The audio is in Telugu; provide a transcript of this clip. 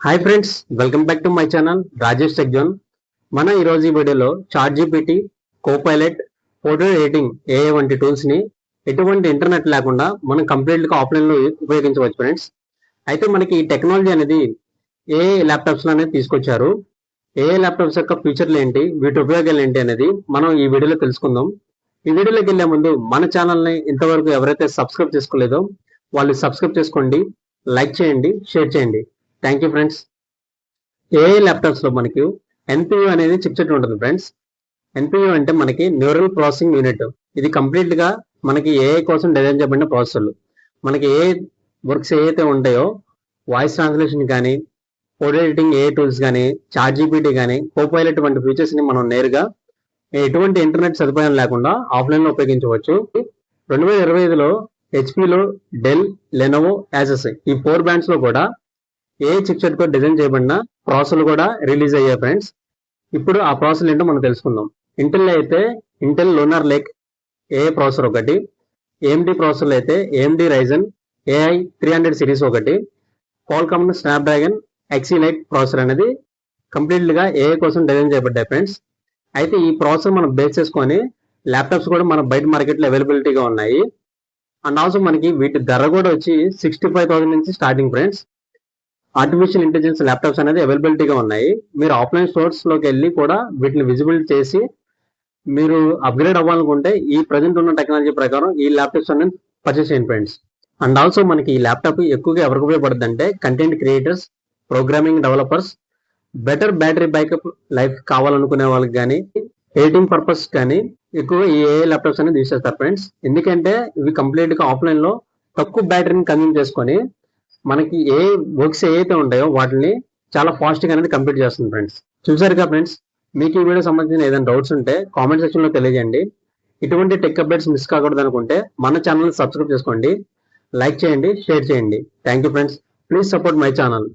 Hi friends welcome back to my channel Rajesh tech మన ఈరోజు ఈ వీడియోలో ChatGPT Copilot photo editing ఏఏ వంటి టూల్స్ని ఎటువంటి ఇంటర్నెట్ లేకుండా మనం కంప్లీట్గా ఆఫ్లైన్లో ఉపయోగించవచ్చు ఫ్రెండ్స్ అయితే మనకి ఈ టెక్నాలజీ అనేది ఏ ల్యాప్టాప్స్లో అనేది తీసుకొచ్చారు. ఏ ల్యాప్టాప్స్ యొక్క ఫీచర్లు ఏంటి? వీటి ఉపయోగాలు ఏంటి అనేది మనం ఈ వీడియోలో తెలుసుకుందాం. ఈ వీడియోలోకి వెళ్ళే ముందు మన ఛానల్ని ఇంతవరకు ఎవరైతే సబ్స్క్రైబ్ చేసుకోలేదో వాళ్ళు సబ్స్క్రైబ్ చేసుకోండి లైక్ చేయండి షేర్ చేయండి. థ్యాంక్ యూ ఫ్రెండ్స్ ఏ ల్యాప్టాప్స్లో మనకి ఎన్పియు అనేది చిప్సెట్ ఉంటుంది ఫ్రెండ్స్ ఎన్పియు అంటే మనకి న్యూరల్ ప్రాసెసింగ్ యూనిట్ ఇది కంప్లీట్గా మనకి ఏఐ కోసం డిజైన్ చేయబడిన ప్రాసెసర్లు మనకి ఏ వర్క్స్ ఏవైతే ఉంటాయో వాయిస్ ట్రాన్స్లేషన్ కానీ ఫోటో ఎడిటింగ్ ఏ టూల్స్ కానీ చార్ట్ జీపీటీ కానీ కోపైలట్ వంటి ఫీచర్స్ని మనం నేరుగా ఎటువంటి ఇంటర్నెట్ సదుపాయం లేకుండా ఆఫ్లైన్లో ఉపయోగించవచ్చు. రెండు వేల ఇరవై ఐదులో హెచ్పిలో డెల్ లెనోవో యాసెస్ ఈ ఫోర్ బ్రాండ్స్లో కూడా ఏ చిప్సెట్ కూడా డిజైన్ చేయబడిన ప్రాసెస్లు కూడా రిలీజ్ అయ్యాయి ఫ్రెండ్స్ ఇప్పుడు ఆ ప్రాసెస్ ఏంటో మనం తెలుసుకుందాం. ఇంటెల్ అయితే Intel Lunar Lake AI processor ఒకటి ఏఎండి ప్రాసెసర్లు అయితే AMD Ryzen AI three hundred series ఒకటి Qualcomm Snapdragon X elite processor అనేది కంప్లీట్గా ఏఐ కోసం డిజైన్ చేయబడ్డాయి ఫ్రెండ్స్ అయితే ఈ ప్రాసెసర్ మనం బేస్ చేసుకొని ల్యాప్టాప్స్ కూడా మన బయట మార్కెట్లో అవైలబిలిటీగా ఉన్నాయి. అండ్ ఆల్సో మనకి వీటి ధర కూడా వచ్చి సిక్స్టీ ఫైవ్ థౌసండ్ నుంచి starting friends artificial intelligence laptops అనేది అవైలబిలిటీగా ఉన్నాయి. మీరు ఆఫ్లైన్ స్టోర్స్లోకి వెళ్ళి కూడా వీటిని విజిబుల్ చేసి మీరు అప్గ్రేడ్ అవ్వాలనుకుంటే ఈ ప్రజెంట్ ఉన్న టెక్నాలజీ ప్రకారం ఈ ల్యాప్టాప్స్ అనేది పర్చేస్ చేయండి ఫ్రెండ్స్ అండ్ ఆల్సో మనకి ఈ ల్యాప్టాప్ ఎక్కువగా ఎవరికి ఉపయోగపడుతుంది అంటే content creators programming developers better battery backup life కావాలనుకునే వాళ్ళకి కానీ ఎడిటింగ్ పర్పస్ కానీ ఎక్కువ ఈ ఏ ల్యాప్టాప్స్ అనేది యూస్ చేస్తారు ఫ్రెండ్స్ ఎందుకంటే ఇవి కంప్లీట్గా ఆఫ్లైన్లో తక్కువ బ్యాటరీని కన్జ్యూమ్ చేసుకొని మనకి ఏ వర్క్స్ ఏవైతే ఉంటాయో వాటిని చాలా ఫాస్ట్గా అనేది కంప్లీట్ చేస్తుంది ఫ్రెండ్స్ చూసారుగా ఫ్రెండ్స్ మీకు ఈ వీడియో సంబంధించిన ఏదైనా డౌట్స్ ఉంటే కామెంట్ సెక్షన్లో తెలియజేయండి. ఇటువంటి టెక్ అప్డేట్స్ మిస్ కాకూడదు అనుకుంటే మన ఛానల్ సబ్స్క్రైబ్ చేసుకోండి. లైక్ చేయండి షేర్ చేయండి. Thank you friends please support my channel